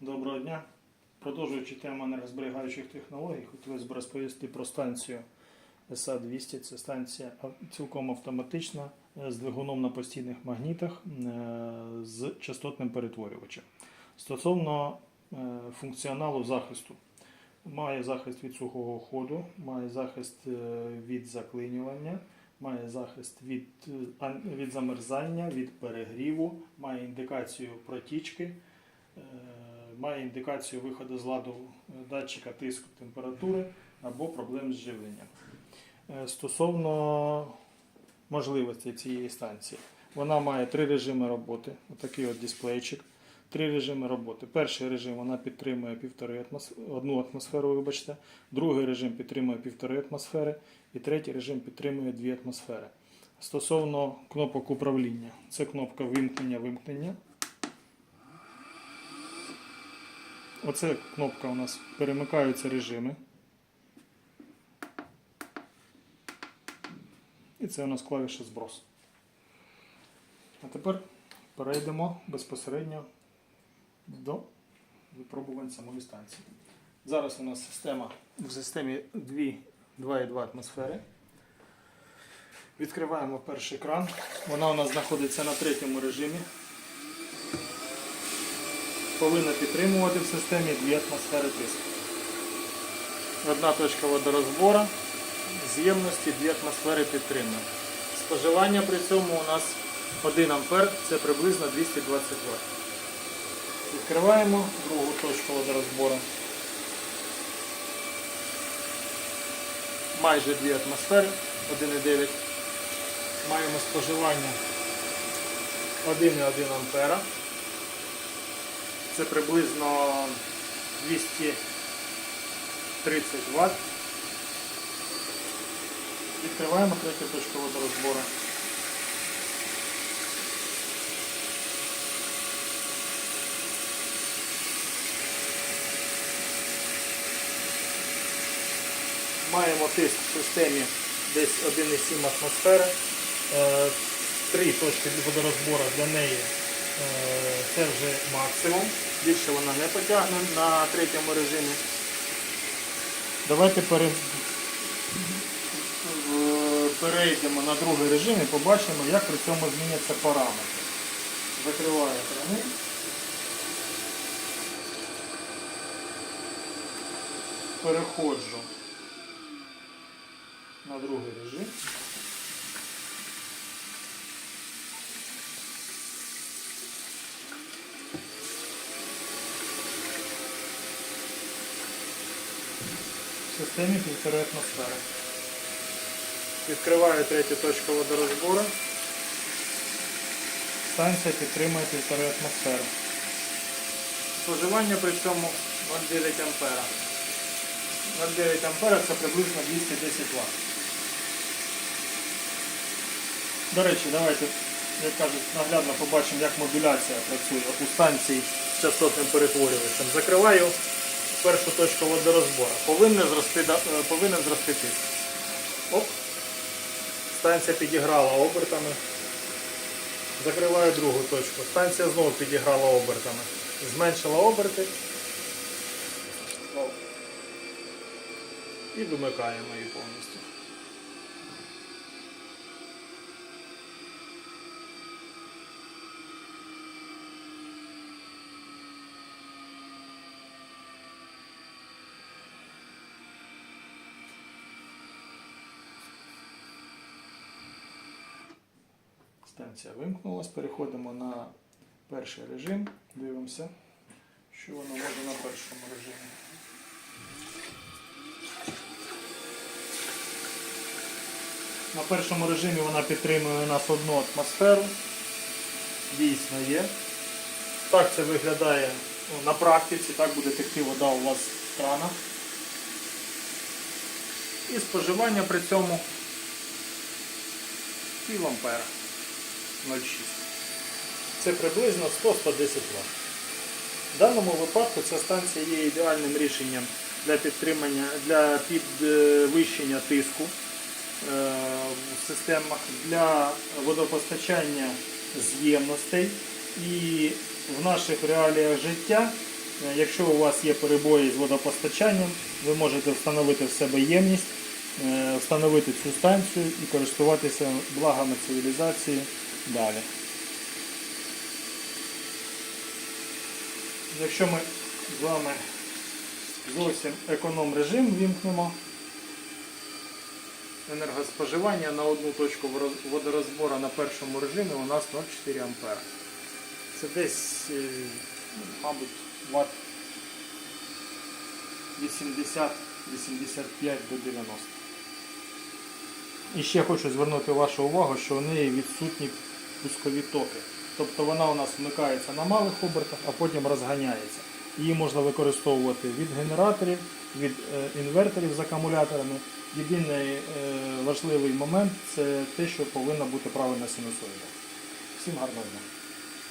Доброго дня. Продовжуючи тему енергозберігаючих технологій, хотілося б розповісти про станцію СА-200. Це станція цілком автоматична е, з двигуном на постійних магнітах е, з частотним перетворювачем. Стосовно е, функціоналу захисту, має захист від сухого ходу, має захист від заклинювання, має захист від, від замерзання, від перегріву, має індикацію протічки. Має індикацію виходу з ладу е, датчика тиску температури або проблем з живленням. Е, Стосовно можливостей цієї станції, вона має три режими роботи. Отакий от дисплейчик. Три режими роботи. Перший режим вона підтримує півтори атмос... одну атмосферу, вибачте. Другий режим підтримує півтори атмосфери. І третій режим підтримує дві атмосфери. Стосовно кнопок управління, це кнопка вимкнення-вимкнення. Оце кнопка у нас перемикаються режими. І це у нас клавіша зброс. А тепер перейдемо безпосередньо до випробувань самої станції. Зараз у нас система в системі 2,2 атмосфери. Відкриваємо перший кран. Вона у нас знаходиться на третьому режимі повинна підтримувати в системі дві атмосфери тиску. Одна точка водорозбору, з'ємності 2 атмосфери підтримує. Споживання при цьому у нас 1 ампер, це приблизно 220 Вт. Відкриваємо другу точку водорозбору. Майже 2 атмосфери, 1,9. Маємо споживання 1,1 ампера. Це приблизно 230 Вт. Відкриваємо третю точку водорозбору. Маємо тиск в системі десь 1,7 атмосфери. Е, Три точки водорозбору для неї це вже максимум. Більше вона не потягне на третьому режимі. Давайте пере... перейдемо на другий режим і побачимо, як при цьому зміняться параметри. Закриваю крани. Переходжу на другий режим. В системі півтори атмосфери. Відкриваю третю точку водорозбору. Станція підтримує півтори атмосфери. Споживання при цьому 0,9 ампера. 0,9 ампера це приблизно 210 Вт. До речі, давайте, як кажуть, наглядно побачимо, як модуляція працює у станції з частотним перетворювачем. Закриваю першу точку водорозбору. Повинен зрости, е, повинен зрости тиск. Оп. Станція підіграла обертами. Закриваю другу точку. Станція знову підіграла обертами. Зменшила оберти. І вимикаємо її повністю. Станція вимкнулась. Переходимо на перший режим. Дивимося, що воно може на першому режимі. На першому режимі вона підтримує у нас одну атмосферу. Дійсно є. Так це виглядає ну, на практиці, так буде текти вода у вас з крана. І споживання при цьому пів ампера. 0,6. Це приблизно 100-110 Вт. В даному випадку ця станція є ідеальним рішенням для підтримання, для підвищення тиску е, в системах, для водопостачання з'ємностей і в наших реаліях життя Е, Якщо у вас є перебої з водопостачанням, ви можете встановити в себе ємність, е, встановити цю станцію і користуватися благами цивілізації далі. Якщо ми з вами зовсім економ режим вімкнемо, енергоспоживання на одну точку водорозбору на першому режимі у нас 0,4 А. Це десь, е, мабуть, ватт 80-85 до 90. І ще хочу звернути вашу увагу, що у неї відсутні пускові токи. Тобто вона у нас вмикається на малих обертах, а потім розганяється. Її можна використовувати від генераторів, від е, інверторів з акумуляторами. Єдиний е, важливий момент це те, що повинна бути правильна синусоїда. Всім гарного дня!